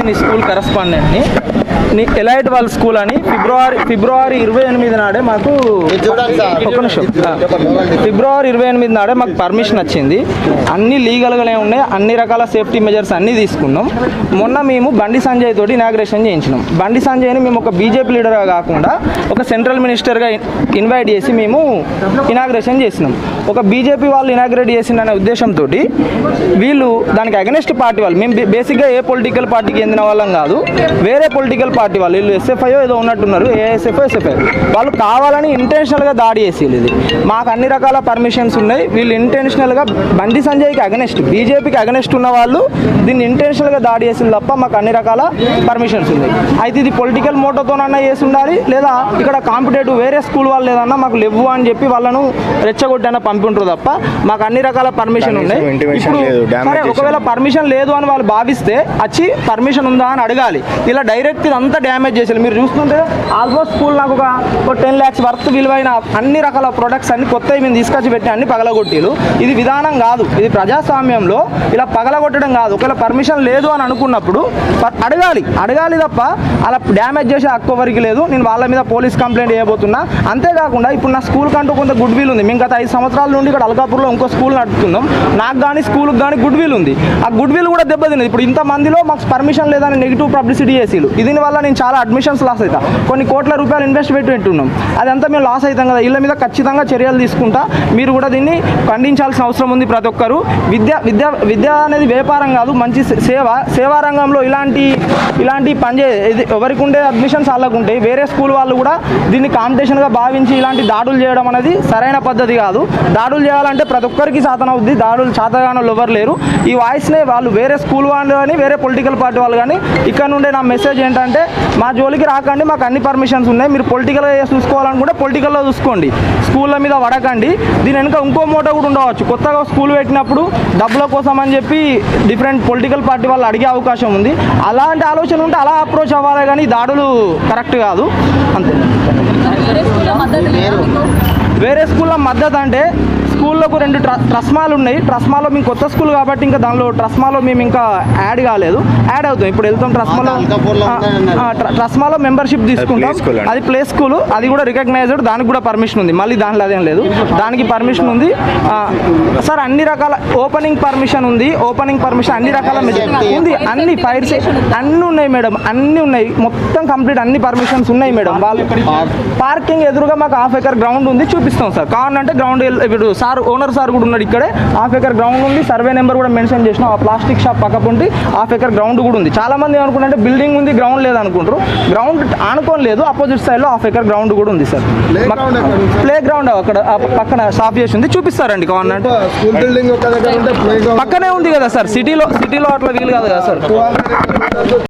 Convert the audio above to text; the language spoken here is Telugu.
నేను స్కూల్ కరస్పాండెంట్ని ఎలైట్ వాళ్ళ స్కూల్ అని ఫిబ్రవరి ఫిబ్రవరి ఇరవై ఎనిమిది నాడే మాకు ఒక్క నిమిషం. ఫిబ్రవరి ఇరవై ఎనిమిది నాడే మాకు పర్మిషన్ వచ్చింది. అన్ని లీగల్గానే ఉన్నాయి అన్ని రకాల సేఫ్టీ మెజర్స్ అన్నీ తీసుకున్నాం. మొన్న మేము బండి సంజయ్ తోటి ఇనాగ్రేషన్ చేయించినాం. బండి సంజయ్ని మేము ఒక బీజేపీ లీడర్గా కాకుండా ఒక సెంట్రల్ మినిస్టర్గా ఇన్వైట్ చేసి మేము ఇనాగ్రేషన్ చేసినాం. ఒక బీజేపీ వాళ్ళు ఇనాగ్రేట్ చేసిందనే ఉద్దేశంతో వీళ్ళు దానికి అగనెస్ట్ పార్టీ వాళ్ళు. మేము బేసిక్గా ఏ పొలిటికల్ పార్టీకి చెందిన వాళ్ళం కాదు వేరే పొలిటికల్ పార్టీ వాళ్ళు వీళ్ళు ఎస్ఎఫ్ఐ ఏదో ఉన్నట్టున్నారు ఏఎస్ఎఫ్ఐ ఎస్ఎఫ్ఐ వాళ్ళు కావాలని ఇంటెన్షనల్గా దాడి చేసి ఇది. మాకు అన్ని రకాల పర్మిషన్స్ ఉన్నాయి. వీళ్ళు ఇంటెన్షనల్గా బండి సంజయ్కి అగనెస్ట్ బీజేపీకి అగనెస్ట్ ఉన్న వాళ్ళు దీన్ని ఇంటెన్షనల్గా దాడి చేసింది తప్ప మాకు అన్ని రకాల పర్మిషన్స్ ఉన్నాయి. అయితే ఇది పొలిటికల్ మోటోతోనన్నా చేసి ఉండాలి లేదా ఇక్కడ కాంపిటేటివ్ వేరే స్కూల్ వాళ్ళు లేదన్నా మాకు లేవు అని చెప్పి వాళ్ళను రెచ్చగొట్టైనా పంపి ఉంటారు తప్ప మాకు అన్ని రకాల పర్మిషన్ ఉన్నాయి. ఇప్పుడు. ఒకవేళ పర్మిషన్ లేదు అని వాళ్ళు భావిస్తే వచ్చి పర్మిషన్ ఉందా అని అడగాలి. ఇలా డైరెక్ట్ అంతా డ్యామేజ్ చేసేది. మీరు చూస్తుంటే ఆల్మోస్ట్ స్కూల్ నాకు ఒక టెన్ ల్యాక్స్ వర్త్ విలువైన అన్ని రకాల ప్రొడక్ట్స్ అన్ని కొత్తవి మేము తీసుకొచ్చి పెట్టి అన్ని పగలగొట్టిలు ఇది విధానం కాదు. ఇది ప్రజాస్వామ్యంలో ఇలా పగలగొట్టడం కాదు. ఒకవేళ పర్మిషన్ లేదు అని అనుకున్నప్పుడు అడగాలి. అడగాలి తప్ప అలా డ్యామేజ్ చేసే హక్కు ఎవరికి లేదు. నేను వాళ్ళ మీద పోలీస్ కంప్లైంట్ చేయబోతున్నా. అంతేకాకుండా ఇప్పుడు నా స్కూల్ కంటూ కొంత గుడ్ విల్ ఉంది. మేము గత ఐదు సంవత్సరాల నుండి ఇక్కడ అల్కాపూర్లో ఇంకో స్కూల్ నడుపుతున్నాం. నాకు కానీ స్కూల్కి కానీ గుడ్ విల్ ఉంది. ఆ గుడ్ విల్ కూడా దెబ్బతిన్నది. ఇప్పుడు ఇంత మందిలో మాకు పర్మిషన్ లేదని నెగిటివ్ పబ్లిసిటీ చేసిలు దీని వల్ల నేను చాలా అడ్మిషన్స్ లాస్ అవుతా కొన్ని కోట్ల రూపాయలు ఇన్వెస్ట్ పెట్టి పెట్టున్నాం. అదంతా మేము లాస్ అవుతాం కదా. ఇళ్ళ మీద ఖచ్చితంగా చర్యలు తీసుకుంటా. మీరు కూడా దీన్ని ఖండించాల్సిన అవసరం ఉంది ప్రతి ఒక్కరు. విద్య విద్య విద్య అనేది వ్యాపారం కాదు. మంచి సేవ సేవా రంగంలో ఇలాంటి ఇలాంటి పనిచే ఎవరికి ఉండే అడ్మిషన్స్ వాళ్ళకు ఉంటాయి వేరే స్కూల్ వాళ్ళు కూడా దీన్ని కాంపిటీషన్గా భావించి ఇలాంటి దాడులు చేయడం అనేది సరైన పద్ధతి కాదు. దాడులు చేయాలంటే ప్రతి ఒక్కరికి సాధన అవుద్ది. దాడులు చేతగానోళ్ళు ఎవరు లేరు. ఈ వాయిస్నే వాళ్ళు వేరే స్కూల్ వాళ్ళు కానీ వేరే పొలిటికల్ పార్టీ వాళ్ళు కానీ ఇక్కడ నుండే నా మెసేజ్ ఏంటంటే మా జోలికి రాకండి మాకు అన్ని పర్మిషన్స్ ఉన్నాయి. మీరు పొలిటికల్గా చూసుకోవాలనుకుంటే పొలిటికల్లో చూసుకోండి. స్కూళ్ళ మీద పడకండి దీని వెనుక ఇంకో మోటో కూడా ఉండవచ్చు. కొత్తగా స్కూల్ పెట్టినప్పుడు డబ్బుల కోసం అని చెప్పి డిఫరెంట్ పొలిటికల్ పార్టీ వాళ్ళు అడిగే అవకాశం ఉంది. అలాంటి ఆలోచన ఉంటే అలా అప్రోచ్ అవ్వాలి కానీ దాడులు కరెక్ట్ కాదు. అంతే? వేరే స్కూల్లో మద్దతు అంటే స్కూల్లోకి రెండు ట్ర ట్రస్మాలు ఉన్నాయి. ట్రస్మాలో మేము కొత్త స్కూల్ కాబట్టి ఇంకా దానిలో ట్రస్మాలో మేము ఇంకా యాడ్ కాలేదు. యాడ్ అవుతాం. ఇప్పుడు వెళ్తాం ట్రస్మాలో. ట్రస్మాలో మెంబర్షిప్ తీసుకుంటాం. అది ప్లే స్కూల్. అది కూడా రికగ్నైజ్డ్. దానికి కూడా పర్మిషన్ ఉంది. మళ్ళీ దాంట్లో అదేం లేదు. దానికి పర్మిషన్ ఉంది. సార్ అన్ని రకాల ఓపెనింగ్ పర్మిషన్ ఉంది. ఓపెనింగ్ పర్మిషన్ అన్ని రకాల ఉంది. అన్ని ఫైర్ అన్ని ఉన్నాయి మేడం. అన్ని ఉన్నాయి. మొత్తం కంప్లీట్ అన్ని పర్మిషన్స్ ఉన్నాయి మేడం. వాళ్ళు పార్కింగ్ ఎదురుగా మాకు హాఫ్ ఎకర్ గ్రౌండ్ ఉంది. చూపిస్తాం సార్. కావాలంటే గ్రౌండ్ ఇప్పుడు సార్ ఓనర్ సార్ కూడా ఉన్నాడు ఇక్కడే. హాఫ్ ఎకర్ గ్రౌండ్ ఉంది. సర్వే నెంబర్ కూడా మెన్షన్ చేసినాం ఆ ప్లాస్టిక్ షాప్ పక్క పొంటి హాఫ్ ఎకర్ గ్రౌండ్ కూడా ఉంది. చాలా మంది ఏమనుకుంటే బిల్డింగ్ ఉంది గ్రౌండ్ లేదు అనుకుంటారు గ్రౌండ్ ఆనుకోని లేదు. అపోజిట్ సైడ్లో హాఫ్ ఎకర్ గ్రౌండ్ కూడా ఉంది సార్? ప్లే గ్రౌండ్ అక్కడ పక్కన స్టాప్ చేసి ఉంది. చూపిస్తారండి కావాలంటే. పక్కనే ఉంది కదా సార్. సిటీలో సిటీలో అట్లా వీలు కాదు కదా సార్.